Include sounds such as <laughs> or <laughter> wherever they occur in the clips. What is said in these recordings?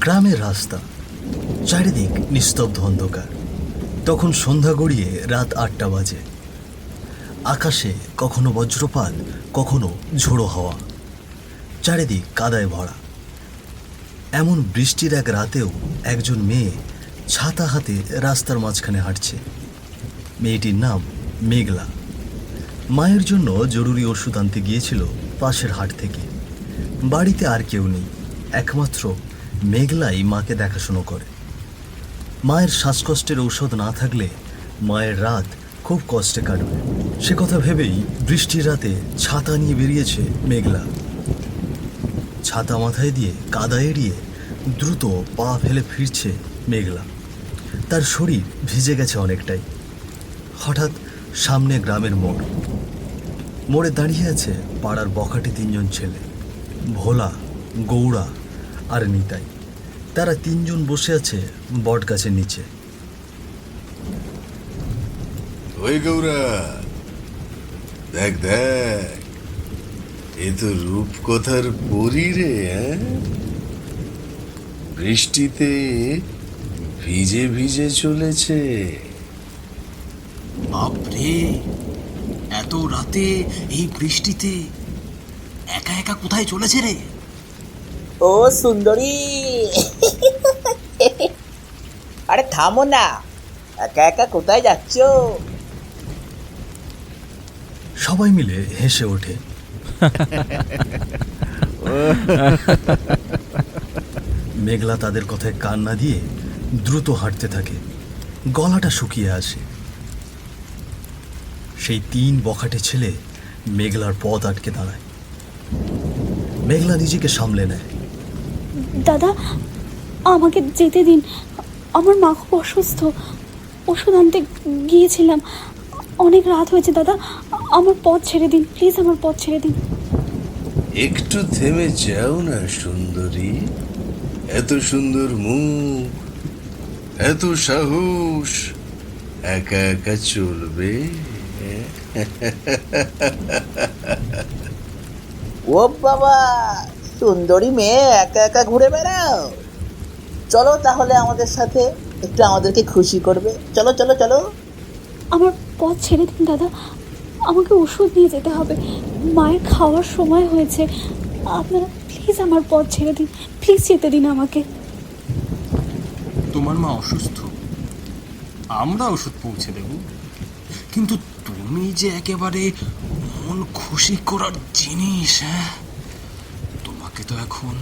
গ্রামের রাস্তা, চারিদিক নিস্তব্ধ অন্ধকার। তখন সন্ধ্যা গড়িয়ে রাত আটটা বাজে। আকাশে কখনো বজ্রপাত, কখনো ঝোড়ো হাওয়া। চারিদিক কাদায় ভরা। এমন বৃষ্টির এক রাতেও একজন মেয়ে ছাতা হাতে রাস্তার মাঝখানে হাঁটছে। মেয়েটির নাম মেঘলা। মায়ের জন্য জরুরি ওষুধ আনতে গিয়েছিল পাশের হাট থেকে। বাড়িতে আর কেউ নেই, একমাত্র মেঘলাই মাকে দেখাশুনো করে। মায়ের শ্বাসকষ্টের ঔষধ না থাকলে মায়ের রাত খুব কষ্টে কাটবে। সে কথা ভেবেই বৃষ্টির রাতে ছাতা নিয়ে বেরিয়েছে মেঘলা। ছাতা মাথায় দিয়ে কাদা এড়িয়ে দ্রুত পা ফেলে ফিরছে মেঘলা। তার শরীর ভিজে গেছে অনেকটাই। হঠাৎ সামনে গ্রামের মোড়। মোড়ে দাঁড়িয়ে আছে পাড়ার বখাটে তিনজন ছেলে। ভোলা, গৌড়া আর নিতাই তারা তিনজন বসে আছে বট গাছের নিচে। ওই গৌরা দেখ দেখ। এ তো রূপকথার পরি রে হ্যাঁ? বৃষ্টিতে ভিজে ভিজে চলেছে। বাপরে এত রাতে এই বৃষ্টিতে একা একা কোথায় চলেছে রে? ও সুন্দরী। আরে থামো না। একা একা কোথায় যাচ্ছ? সবাই মিলে হেসে ওঠে। মেঘলা তাদের কথায় কান না দিয়ে দ্রুত হাঁটতে থাকে। গলাটা শুকিয়ে আসে। সেই তিন বখাটে ছেলে মেঘলার পথ আটকে দাঁড়ায়। মেঘলা নিজেকে সামলে নেয়। দাদা আমাকে যেতে দিন। আমার মা খুব অসুস্থ। ওষুধ আনতে গিয়েছিলাম। অনেক রাত হয়েছে দাদা। আমার পথ ছেড়ে দিন। প্লিজ আমার পথ ছেড়ে দিন। একটু থেমে যাও না সুন্দরী। এত সুন্দর মুখ এত সাহস একা একা চলবে। ও বাবা! সুন্দরী মেয়ে একা একা ঘুরে বেড়াও। চলো তাহলে আমাদের সাথে একটু আমাদেরকে খুশি করবে। চলো চলো চলো। আমার পথ ছেড়ে দিন দাদা। আমাকে ওষুধ নিয়ে যেতে হবে। মায়ের খাওয়ার সময় হয়েছে। আপনারা প্লিজ আমার পথ ছেড়ে দিন। প্লিজ যেতে দিন আমাকে। তোমার মা অসুস্থ। আমরা ওষুধ পৌঁছে দেব। কিন্তু তুমি যে একেবারে মন খুশি করার জিনিস হ্যাঁ? তোমাকে তো এখন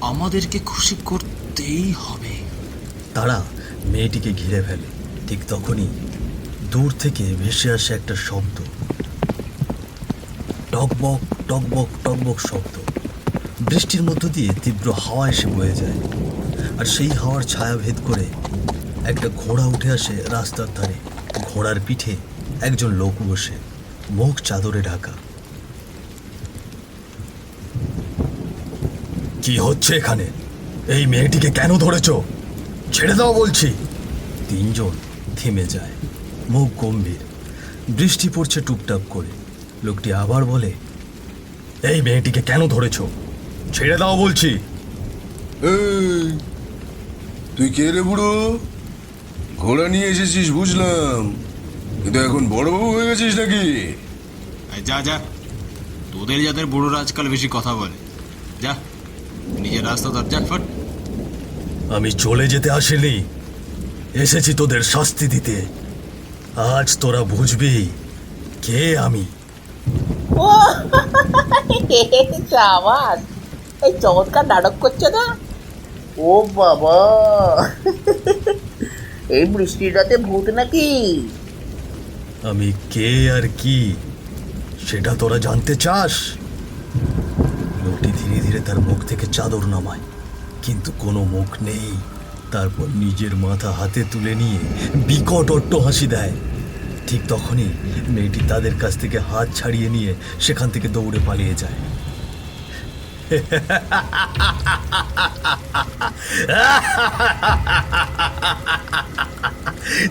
আমাদেরকে খুশি করতেই হবে। তারা মেয়েটিকে ঘিরে ফেলে। ঠিক তখনই দূর থেকে ভেসে আসে একটা শব্দ। টকবক টকবক টকবক শব্দ। বৃষ্টির মধ্য দিয়ে তীব্র হাওয়া এসে বয়ে যায়। আর সেই হাওয়ার ছায়া ভেদ করে একটা ঘোড়া উঠে আসে রাস্তার ধারে। ঘোড়ার পিঠে একজন লোক বসে, মুখ চাদরে ঢাকা। কি হচ্ছে এখানে? এই মেয়েটিকে কেন ধরেছো? ছেড়ে দাও বলছি। তিনজন থেমে যায় মুখ গম্ভীর বৃষ্টি পড়ছে টুকটাক করে। লোকটি আবার বলে এই মেয়েটিকে কেন ধরেছো? ছেড়ে দাও বলছি। এই, তুই কে রে বুড়ো? ঘোড়া নিয়ে এসেছিস বুঝলাম। কিন্তু এখন বড়বাবু হয়ে গেছিস নাকি? যা যা। তোদের যাদের বুড়োরা আজকাল বেশি কথা বলে। যা। নিজের রাস্তা যা ফট আমি চলে যেতে আসিনি। এসেছি তোদের শাস্তি দিতে। আজ তোরা বুঝবি কে আমি। ও সাবাস। এই চমৎকার নাটক করছে না? ও বাবা। এই বৃষ্টির রাতে ভূত নাকি? আমি কে আর কি সেটা তোরা জানতে চাস? ধীরে তার মুখ থেকে চাদর নামায়। কিন্তু কোনো মুখ নেই। তারপর নিজের মাথা হাতে তুলে নিয়ে বিকট অট্ট হাসি দেয়। ঠিক তখনই মেয়েটি তাদের কাছ থেকে হাত ছাড়িয়ে নিয়ে সেখান থেকে দৌড়ে পালিয়ে যায়।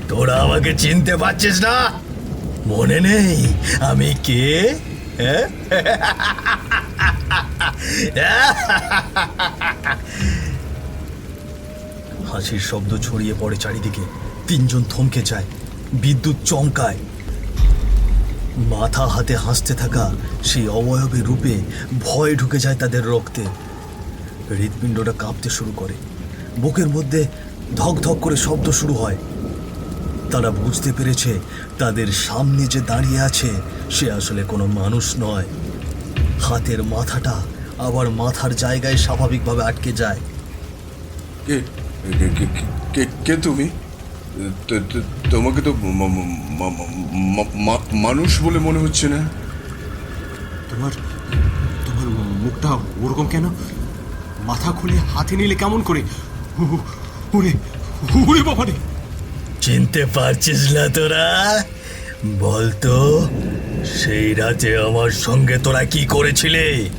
তোরা আমাকে চিনতে পারছিস না? মনে নেই আমি কে? হ্যাঁ? <laughs> হাসির শব্দ ছড়িয়ে পড়ে চারিদিকে। তিনজন থমকে যায়। বিদ্যুৎ চমকায়। মাথা হাতে হাসতে থাকা সেই অবয়বের রূপে ভয় ঢুকে যায় তাদের রক্তে। হৃৎপিণ্ডটা কাঁপতে শুরু করে। বুকের মধ্যে ধক ধক করে শব্দ শুরু হয়। তারা বুঝতে পেরেছে তাদের সামনে যে দাঁড়িয়ে আছে, সে আসলে কোনো মানুষ নয়। হাতের মাথাটা আবার মাথার জায়গায় স্বাভাবিকভাবে আটকে যায়। কে? কে- কে- কে- কে- কে তুমি তোমাকে তো মানুষ বলে মনে হচ্ছে না? তোমার তোমার মুখটা ওরকম কেন? মাথা খুলে হাতে নিলে কেমন করে? উ- ওরে ওরে বাবা রে চিনতে পারছিস না তোরা? বলতো সেই রাতে আমার সঙ্গে তোরা কি করেছিলে?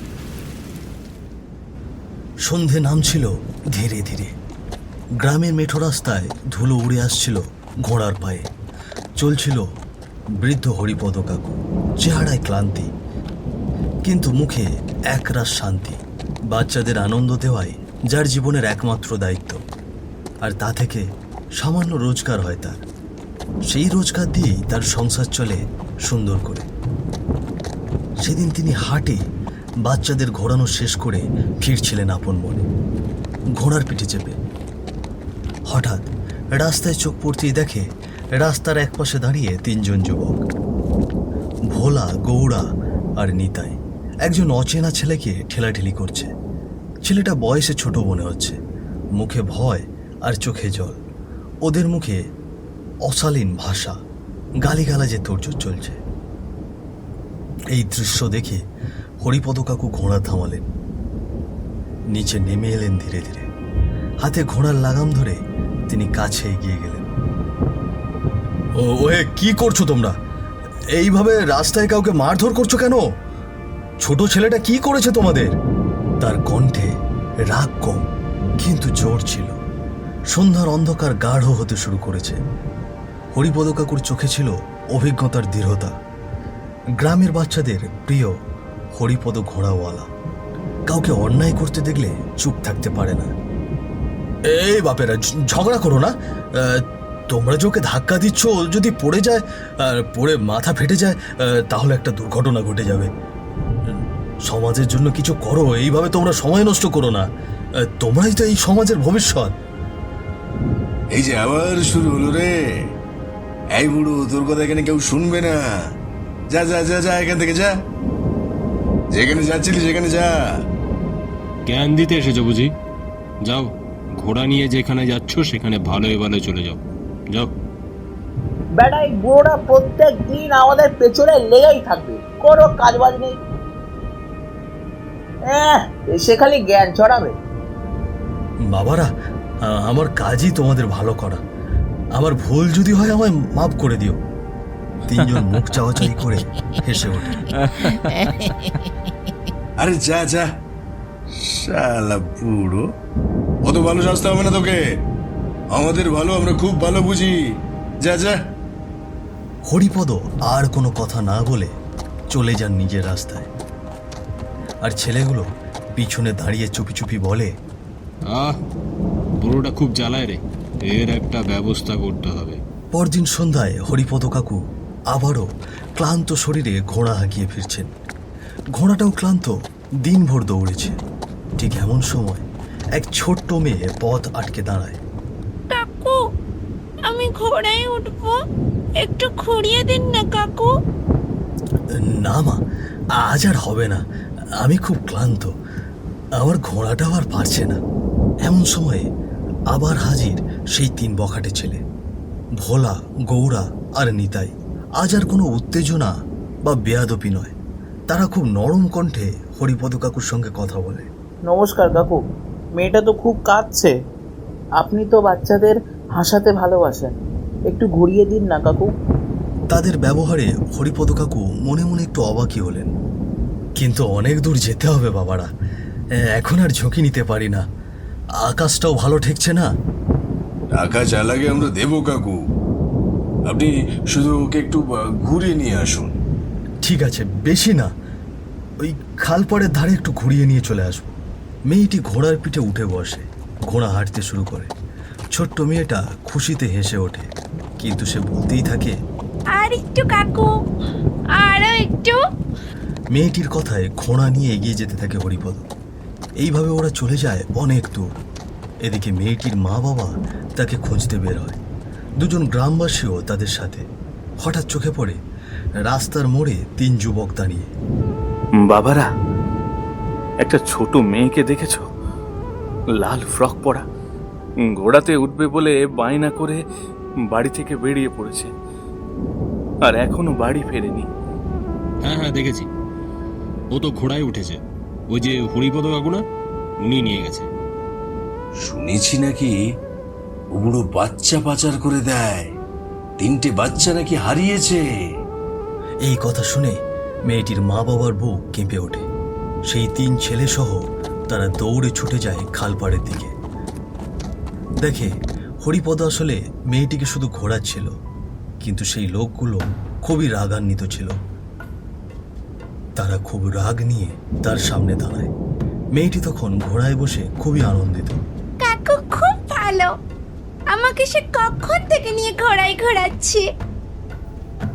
সন্ধে নামছিল ধীরে ধীরে। গ্রামের মেঠো রাস্তায় ধুলো উড়ে আসছিল ঘোড়ার পায়ে। চলছিল বৃদ্ধ হরিপদ কাকু, চেহারায় ক্লান্তি, কিন্তু মুখে একরাশ শান্তি, বাচ্চাদের আনন্দ দেওয়াই যার জীবনের একমাত্র দায়িত্ব। আর তা থেকে সামান্য রোজগার হয় তার। সেই রোজগার দিয়েই তার সংসার চলে সুন্দর করে। সেদিন তিনি হাটে বাচ্চাদের ঘোরানো শেষ করে ফিরছিলেন আপন মনে। ঘোড়ার পিঠে চেপে। হঠাৎ রাস্তায় চোখ পড়তেই দেখে রাস্তার একপাশে দাঁড়িয়ে তিনজন যুবক। ভোলা, গৌড়া আর নিতাই। একজন অচেনা ছেলেকে ঠেলাঠেলি করছে। ছেলেটা বয়সে ছোট মনে হচ্ছে। মুখে ভয় আর চোখে জল। ওদের মুখে অশালীন ভাষা। গালিগালাজে তোড়জোড় চলছে। এই দৃশ্য দেখে হরিপদ কাকু ঘোড়া থামালেন নিচে নেমে এলেন ধীরে ধীরে। হাতে ঘোড়ার লাগাম ধরে তিনি কাছে এগিয়ে গেলেন। ও ওয়ে কি করছ তোমরা? এইভাবে রাস্তায় কাউকে মারধর করছ কেন? ছোট ছেলেটা কি করেছে তোমাদের? তার কণ্ঠে রাগ কম, কিন্তু জোর ছিল। সন্ধ্যার অন্ধকার গাঢ় হতে শুরু করেছে। হরিপদ কাকুর চোখে ছিল অভিজ্ঞতার দৃঢ়তা। গ্রামের বাচ্চাদের প্রিয় হরিপদ ঘোড়াওয়ালা। কাউকে অন্যায় করতে দেখলে চুপ থাকতে পারে না। এই বাপেরা ঝগড়া করো না। তোমরা যে ওকে ধাক্কা দিচ্ছ যদি পড়ে যায় আর পড়ে মাথা ফেটে যায় তাহলে একটা দুর্ঘটনা ঘটে যাবে। সমাজের জন্য কিছু করো, এইভাবে তোমরা সময় নষ্ট করো না। তোমরাই তো এই সমাজের ভবিষ্যৎ। এই যে আবার শুরু হলো রে। এই বুড়ো তোর কথা এখানে কেউ শুনবে না। যা যা যা যা, এখান থেকে যা। যেখানে যাচ্ছিলি সেখানে যা। জ্ঞান দিতে এসেছ বুঝি? যাও ঘোড়া নিয়ে যেখানে যাচ্ছ সেখানে ভালোই ভালো চলে যাও। যাও। বেটা এই বুড়োটা প্রত্যেক দিন আমাদের পেছনে লেগেই থাকবে। কোনো কাজ বাজ নেই এসে খালি জ্ঞান ছড়াবে। বাবারা আমার কাজই তোমাদের ভালো করা। আমার ভুল যদি হয় আমায় মাফ করে দিও। তিনজন মুখ চাওয়াচাই করে হেসে ওঠে। আরে যা যা। শালা বুড়ো। অত ভালো শাস্তে হবে না তোকে। আমাদের ভালো আমরা খুব ভালো বুঝি। যা যা। হরিপদ আর কোনো কথা না বলে চলে যান নিজের রাস্তায়। আর ছেলেগুলো পিছনে দাঁড়িয়ে চুপি চুপি বলে আহ বুড়োটা খুব জ্বালায় রে। এর একটা ব্যবস্থা করতে হবে। পরদিন সন্ধ্যায় হরিপদ কাকু আবারও ক্লান্ত শরীরে ঘোড়া হাঁকিয়ে ফিরছেন। ঘোড়াটাও ক্লান্ত দিনভর দৌড়েছে। ঠিক এমন সময় এক ছোট্ট মেয়ে পথ আটকে দাঁড়ায়। কাকু আমি ঘোড়ায় উঠবো। একটু ঘুরিয়ে দিন না কাকু। না মা আজ আর হবে না। আমি খুব ক্লান্ত। আমার ঘোড়াটাও আর পারছে না। এমন সময়ে আবার হাজির সেই তিন বখাটে ছেলে। ভোলা গৌরা আর নিতাই। আজ আর কোনো উত্তেজনা বা বেয়াদপি নয়। তারা খুব নরম কণ্ঠে হরিপদ কাকুর সঙ্গে কথা বলে। নমস্কার কাকু মেয়েটা তো খুব কাঁদছে। আপনি তো বাচ্চাদের হাসাতে ভালোবাসেন। একটু ঘুরিয়ে দিন না কাকু। তাদের ব্যবহারে হরিপদ কাকু মনে মনে একটু অবাকই হলেন। কিন্তু অনেক দূর যেতে হবে বাবারা। এখন আর ঝুঁকি নিতে পারি না। আকাশটাও ভালো ঠেকছে না। টাকা যা লাগে আমরা দেবো কাকু। আপনি শুধু ওকে একটু ঘুরিয়ে নিয়ে আসুন। ঠিক আছে বেশি না। ওই খালপাড়ের ধারে একটু ঘুরিয়ে নিয়ে চলে আসব। মেয়েটি ঘোড়ার পিঠে উঠে বসে ঘোড়া হাঁটতে শুরু করে। ছোট্ট মেয়েটা খুশিতে হেসে ওঠে। কিন্তু সে বলতেই থাকে আর একটু কাকু আরও একটু। মেয়েটির কথায় ঘোড়া নিয়ে এগিয়ে যেতে থাকে হরিপদ। এইভাবে ওরা চলে যায় অনেক দূর। এদিকে মেয়েটির মা বাবা তাকে খুঁজতে বের হয়। দুজন গ্রামবাসীও তাদের সাথে। হঠাৎ চোখে পড়ে রাস্তার মোড়ে তিন যুবক দাঁড়িয়ে। বাবারা একটা ছোট মেয়েকে দেখেছ? লাল ফ্রক পরা। ঘোড়াতে উঠবে বলে বায়না করে বাড়ি থেকে বেরিয়ে পড়েছে। আর এখনও বাড়ি ফেরেনি। হ্যাঁ হ্যাঁ দেখেছি। ও তো ঘোড়ায় উঠেছে। ওই যে হরিপদ কাকু না উনি নিয়ে গেছে। শুনেছি নাকি ও বাচ্চা পাচার করে দেয়। তিনটে বাচ্চা নাকি হারিয়েছে। এই কথা শুনে মেয়েটির মা বাবার বউ কেঁপে ওঠে। সেই তিন ছেলে সহ তারা দৌড়ে ছুটে যায় খালপাড়ের দিকে। দেখে হরিপদ আসলে মেয়েটিকে শুধু ঘোরাচ্ছিল কিন্তু সেই লোকগুলো খুবই রাগান্বিত ছিল। তারা খুব রাগ নিয়ে তার সামনে দাঁড়ায়। মেয়েটি তখন ঘোড়ায় বসে খুবই আনন্দিত। কাকু খুব ভালো। আমাকে সে কখন থেকে নিয়ে ঘোড়ায় ঘোরাচ্ছে?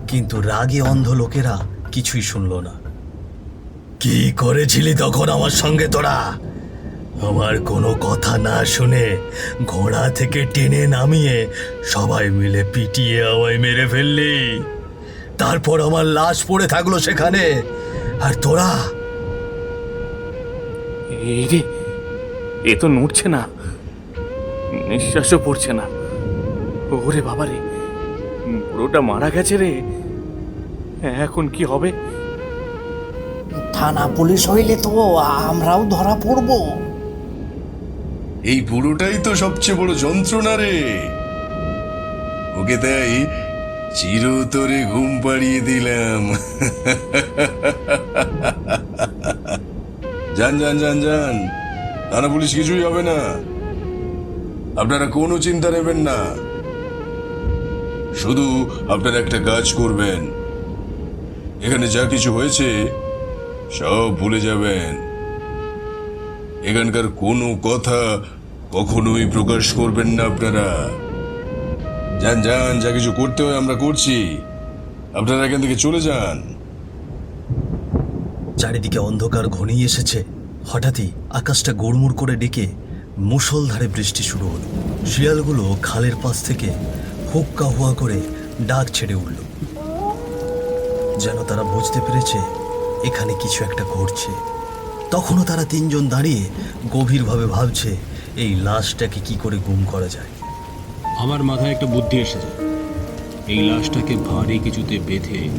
কিন্তু রাগে অন্ধ লোকেরা কিছুই শুনল না। কি করেছিলি তখন আমার সঙ্গে তোরা? আমার কোনো কথা না শুনে ঘোড়া থেকে টেনে নামিয়ে সবাই মিলে পিটিয়ে আমায় মেরে ফেললি। তারপর আমার লাশ পড়ে থাকল সেখানে। আর তোরা? এই এ তো নড়ছে না। নিঃশ্বাসও পড়ছে না। ওরে বাবা রে বুড়োটা মারা গেছে রে। এখন কি হবে? থানা পুলিশ হইলে তো আমরাও ধরা পড়ব। এই বুড়োটাই তো সবচেয়ে বড় যন্ত্রণা রে। ওকে তাই চিরতরে ঘুম পাড়িয়ে দিলাম। যান যান যান যান। থানা পুলিশ কিছুই হবে না। আপনারা কোনো চিন্তা নেবেন না। শুধু আপনারা একটা কাজ করবেন। এখানে যা কিছু হয়েছে, সব ভুলে যাবেন। এখানকার কোনো কথা কখনোই প্রকাশ করবেন না আপনারা। যান যান, যা কিছু করতে হয় আমরা করছি। আপনারা এখান থেকে চলে যান। চারিদিকে অন্ধকার ঘনিয়ে এসেছে। হঠাৎই আকাশটা গোড়মুড় করে ডেকে মুষলধারে বৃষ্টি শুরু হলো। শিয়ালগুলো খালের পাশ থেকে হুক্কা হুয়া করে ডাক ছেড়ে উঠল। যেন তারা বুঝতে পেরেছে এখানে কিছু একটা ঘটছে। তখনও তারা তিনজন দাঁড়িয়ে গভীরভাবে ভাবছে, এই লাশটাকে কি করে গুম করা যায়। আমার মাথায় একটা বুদ্ধি এসেছে। এই লাশটাকে ভারী কিছুতে বেঁধে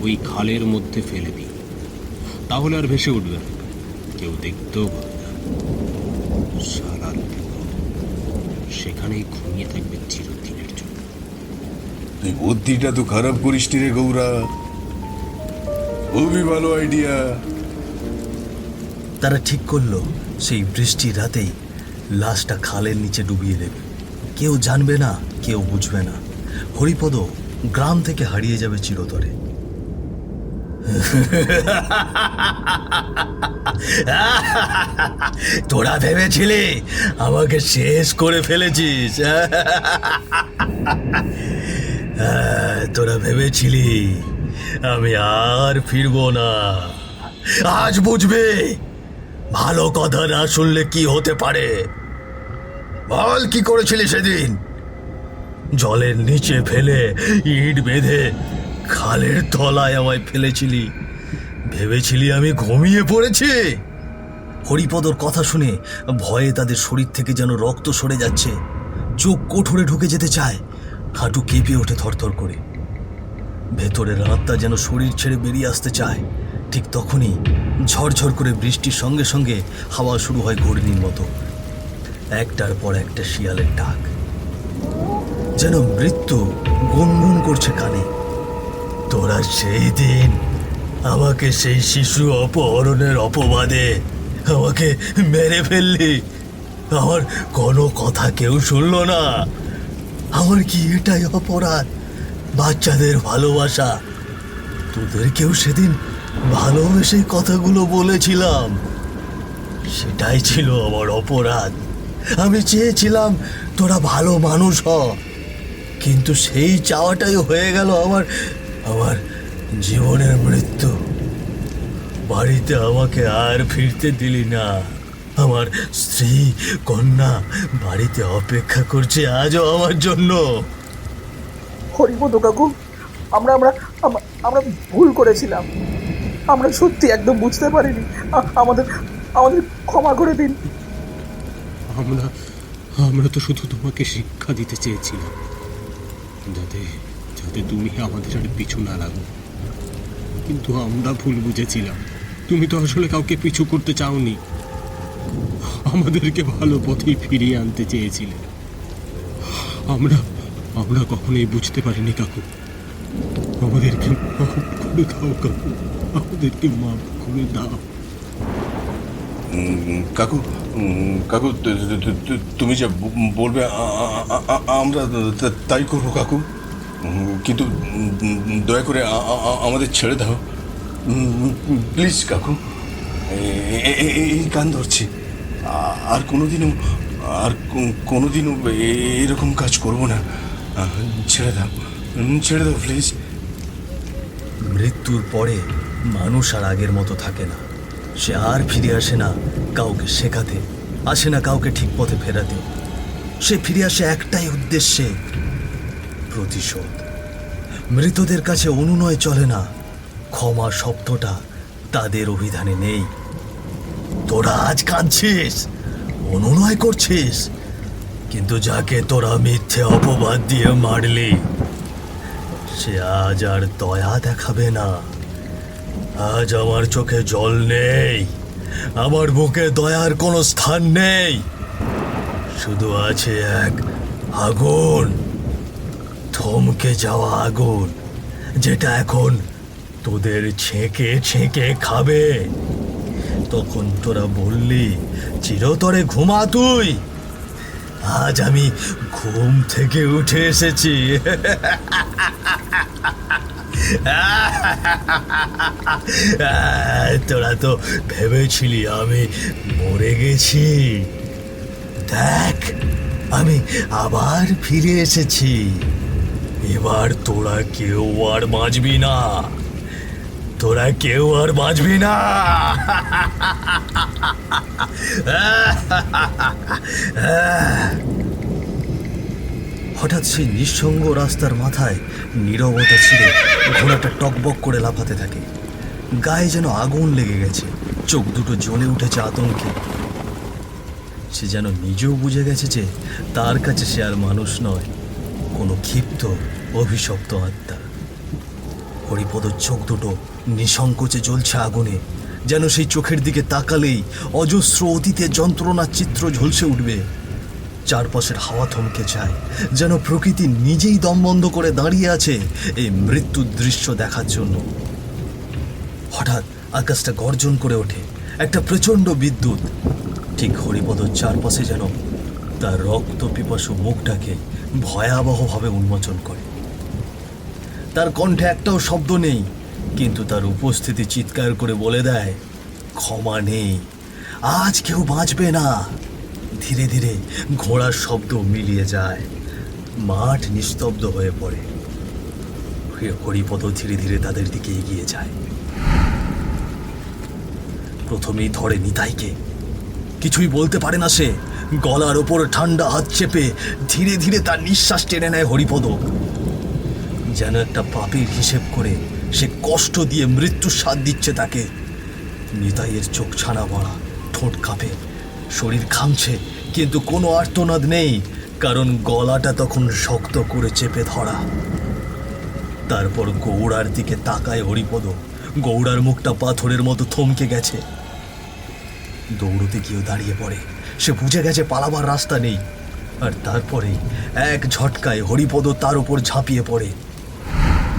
ওই খালের মধ্যে ফেলে দিই। তাহলে আর ভেসে উঠবে কেউ দেখতেও বুড়ো সেখানেই ঘুমিয়ে থাকবে চিরদিনের জন্য। তুই বুদ্ধিটা তো খারাপ করিস রে গৌরা। খুবই ভালো আইডিয়া তারা ঠিক করল সেই বৃষ্টির রাতেই লাশটা খালের নিচে ডুবিয়ে দেবে। কেউ জানবে না কেউ বুঝবে না। হরিপদ গ্রাম থেকে হারিয়ে যাবে চিরতরে। <laughs> তোরা ভেবেছিলি আমাকে শেষ করে ফেলেছিস? <laughs> তোরা ভেবেছিলি আমি আর ফিরবো না। আজ বুঝবে ভালো কথা না শুনলে কি হতে পারে। বল, কি করেছিলি সেদিন? জলের নিচে ফেলে ইট বেঁধে খালের তলায় আমায় ফেলেছিলি। ভেবেছিলি আমি ঘুমিয়ে পড়েছি? হরিপদর কথা শুনে ভয়ে তাদের শরীর থেকে যেন রক্ত সরে যাচ্ছে। চোখ কোঠরে ঢুকে যেতে চায়। হাঁটু কেঁপে ওঠে থরথর করে। ভেতরের আত্মা যেন শরীর ছেড়ে বেরিয়ে আসতে চায়। ঠিক তখনই ঝরঝর করে বৃষ্টির সঙ্গে সঙ্গে হাওয়া শুরু হয় ঘূর্ণির মতো। একটার পর একটা শিয়ালের ডাক। যেন মৃত্যু গুনগুন করছে কানে। তোরা সেই দিন আমাকে সেই শিশু অপহরণের অপবাদে আমাকে মেরে ফেললি। আমার কোনো কথা কেউ শুনল না। আমার কি এটাই অপরাধ? বাচ্চাদের ভালোবাসা। তোদেরকেও সেদিন ভালোবেসে কথাগুলো বলেছিলাম। সেটাই ছিল আমার অপরাধ। আমি চেয়েছিলাম তোরা ভালো মানুষ হ। কিন্তু সেই চাওয়াটাই হয়ে গেল আমার আমার জীবনের মৃত্যু। বাড়িতে আমাকে আর ফিরতে দিলি না। আমার স্ত্রী কন্যা বাড়িতে অপেক্ষা করছে আজও আমার জন্য। হরিপদ কাকু আমরা আমরা আমরা ভুল করেছিলাম। আমরা সত্যি একদম বুঝতে পারিনি। আমাদের আমাদের ক্ষমা করে দিন। আমরা আমরা তো শুধু তোমাকে শিক্ষা দিতে চেয়েছিলাম। যাতে যাতে তুমি আমাদের আর পিছু না লাগো। কিন্তু আমরা ভুল বুঝেছিলাম। তুমি তো আসলে কাউকে পিছু করতে চাওনি। আমাদেরকে ভালো পথে ফিরিয়ে আনতে চেয়েছিলে। আমরা আমরা কখনোই বুঝতে পারিনি কাকু। আমাদেরকে মাফ করে দাও কাকু। আমাদেরকে মাফ করে দাও। কাকু কাকু তুমি যে বলবে আমরা তাই করব কাকু। কিন্তু দয়া করে আমাদের ছেড়ে দাও। প্লিজ, কাকু। এই কান ধরছি। আর কোনোদিনও আর কোনোদিনও এরকম কাজ করব না। ছেড়ে দাও। ছেড়ে দাও, প্লিজ। মৃত্যুর পরে মানুষ আর আগের মতো থাকে না। সে আর ফিরে আসে না কাউকে শেখাতে, আসে না কাউকে ঠিক পথে ফেরাতে। সে ফিরে আসে একটাই উদ্দেশ্যে প্রতিশোধ। মৃতদের কাছে অনুনয় চলে না। ক্ষমা শব্দটা তাদের অভিধানে নেই। তোরা আজ কাঁদছিস, অনুনয় করছিস, কিন্তু যাকে তোরা মিথ্যে অপবাদ দিয়ে মারলি, সে আজ আর দয়া দেখাবে না। আজ আমার চোখে জল নেই, আমার বুকে দয়ার কোনো স্থান নেই। শুধু আছে এক আগুন। থমকে যাওয়া আগুন, যেটা এখন তোদের ছেঁকে ছেঁকে খাবে। তখন তোরা বললি, চিরতরে ঘুমা তুই। আজ আমি ঘুম থেকে উঠে এসেছি। তোরা তো ভেবেছিলি আমি মরে গেছি। দেখ, আমি আবার ফিরে এসেছি। এবার তোরা কেউ আর বাঁচবি না। তোরা কেউ আর বাঁচবি না। হঠাৎ সেই নিঃসঙ্গ রাস্তার মাথায় নীরবতা ছিঁড়ে ঘোড়াটা টকবক করে লাফাতে থাকে। গায়ে যেন আগুন লেগে গেছে। চোখ দুটো জ্বলে উঠেছে আতঙ্কে। সে যেন নিজেও বুঝে গেছে যে তার কাছে সে আর মানুষ নয়। কোনো ক্ষিপ্ত, অভিশপ্ত আত্মা। হরিপদর চোখ দুটো নিঃসংকোচে জ্বলছে আগুনে, যেন সেই চোখের দিকে তাকালেই অজস্র অতীতে যন্ত্রণার চিত্র ঝলসে উঠবে। চারপাশের হাওয়া থমকে যায়, যেন প্রকৃতি নিজেই দম বন্ধ করে দাঁড়িয়ে আছে এই মৃত্যুর দৃশ্য দেখার জন্য। হঠাৎ আকাশটা গর্জন করে ওঠে, একটা প্রচণ্ড বিদ্যুৎ। ঠিক হরিপদর চারপাশে যেন তার রক্ত পিপাসু মুখটাকে ভয়াবহভাবে উন্মোচন করে। তার কণ্ঠে একটাও শব্দ নেই, কিন্তু তার উপস্থিতি চিৎকার করে বলে দেয়, ক্ষমা নেই, আজ কেউ বাঁচবে না। ধীরে ধীরে ঘোড়ার শব্দ মিলিয়ে যায়, মাঠ নিস্তব্ধ হয়ে পড়ে। হরিপদ, ধীরে ধীরে তাদের দিকে এগিয়ে যায়। প্রথমেই ধরে নিতাইকে। কিছুই বলতে পারে না সে। গলার ওপর ঠান্ডা হাত চেপে ধীরে ধীরে তার নিঃশ্বাস টেনে নেয় হরিপদ। যেন একটা পাপের হিসেব করে সে কষ্ট দিয়ে মৃত্যুর স্বাদ দিচ্ছে তাকে। নিতাইয়ের চোখ ছানা মারা ঠোঁট কাঁপে, শরীর ঘামছে, কিন্তু কোনো আর্তনাদ নেই, কারণ গলাটা তখন শক্ত করে চেপে ধরা। তারপর গৌড়ার দিকে তাকায় হরিপদ। গৌড়ার মুখটা পাথরের মতো থমকে গেছে। দৌড়তে গিয়েও দাঁড়িয়ে পড়ে। সে বুঝে গেছে পালাবার রাস্তা নেই। আর তারপরেই এক ঝটকায় হরিপদ তার উপর ঝাঁপিয়ে পড়ে।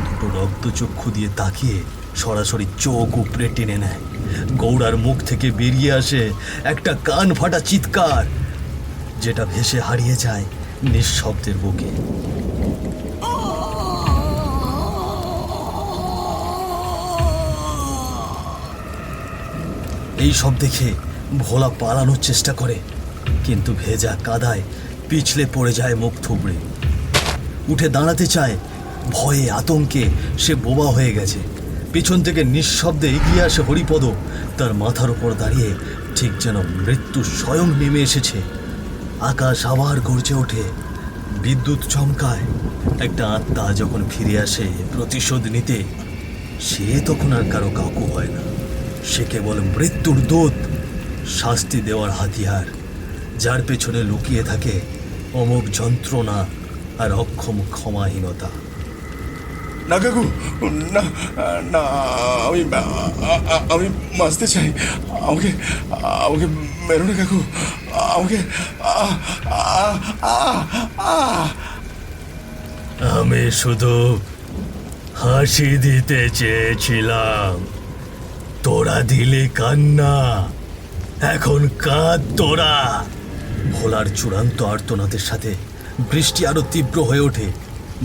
দুটো রক্তচক্ষু দিয়ে তাকিয়ে সরাসরি চোখ উপড়ে টেনে নেয়। গৌড়ার মুখ থেকে বেরিয়ে আসে একটা কান ফাটা চিৎকার, যেটা ভেসে হারিয়ে যায় নিঃশব্দের বুকে। এই সব দেখে ভোলা পালানোর চেষ্টা করে, কিন্তু ভেজা কাদায় পিছলে পড়ে যায় মুখ থুবড়ে। উঠে দাঁড়াতে চায়, ভয়ে, আতঙ্কে সে বোবা হয়ে গেছে। পিছন থেকে নিঃশব্দে এগিয়ে আসে হরিপদ, তার মাথার উপর দাঁড়িয়ে ঠিক যেন মৃত্যু স্বয়ং নেমে এসেছে। আকাশ আবার গর্জে ওঠে, বিদ্যুৎ চমকায়। একটা আত্মা যখন ফিরে আসে প্রতিশোধ নিতে, সে তখন আর কারও কাকু হয় না। সে কেবল মৃত্যুর দূত শাস্তি দেওয়ার হাতিয়ার যার পেছনে লুকিয়ে থাকে অমুক যন্ত্রণা আর অক্ষম ক্ষমাহীনতা। না কাকু না না আমি আমি বাঁচতে চাই। আমাকে আমাকে মেরো না কাকু। আমাকে আমি শুধু হাসি দিতে চেয়েছিলাম। তোরা দিলি কান্না এখন কাঁদ তোরা। ভোলার চূড়ান্ত আর্তনাদের সাথে বৃষ্টি আরও তীব্র হয়ে ওঠে।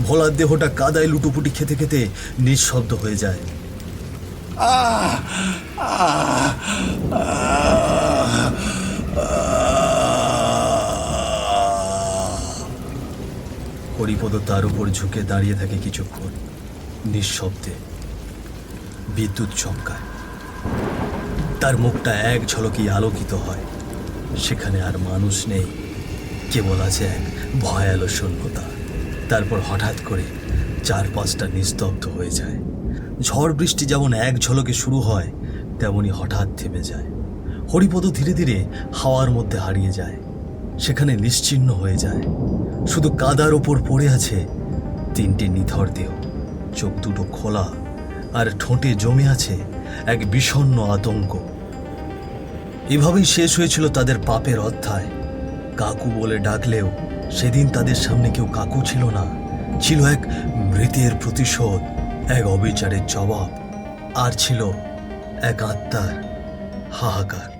ভোলার দেহটা কাদায় লুটোপুটি খেতে খেতে নিঃশব্দ হয়ে যায়। হরিপদ তার উপর ঝুঁকে দাঁড়িয়ে থাকে কিছুক্ষণ, নিঃশব্দে। বিদ্যুৎ চমকায়। তার মুখটা এক ঝলকেই আলোকিত হয়। সেখানে আর মানুষ নেই, কেবল আছে এক ভয়ালো শূন্যতা। তারপর হঠাৎ করে চার পাঁচটা নিস্তব্ধ হয়ে যায়। ঝড় বৃষ্টি যেমন এক ঝলকে শুরু হয়, তেমনি হঠাৎ থেমে যায়। হরিপদ ধীরে ধীরে হাওয়ার মধ্যে হারিয়ে যায়। সেখানে নিশ্চিহ্ন হয়ে যায়। শুধু কাদার ওপর পড়ে আছে তিনটে নিথর দেহ। চোখ দুটো খোলা, আর ঠোঁটে জমে আছে এক বিষণ্ন আতঙ্ক। এভাবেই শেষ হয়েছিল তাদের পাপের অধ্যায়। কাকু বলে ডাকলেও সেদিন তাদের সামনে কেউ কাকু ছিল না। ছিল এক মৃতের প্রতিশোধ, এক অবিচারের জবাব, আর ছিল এক আত্মার হাহাকার।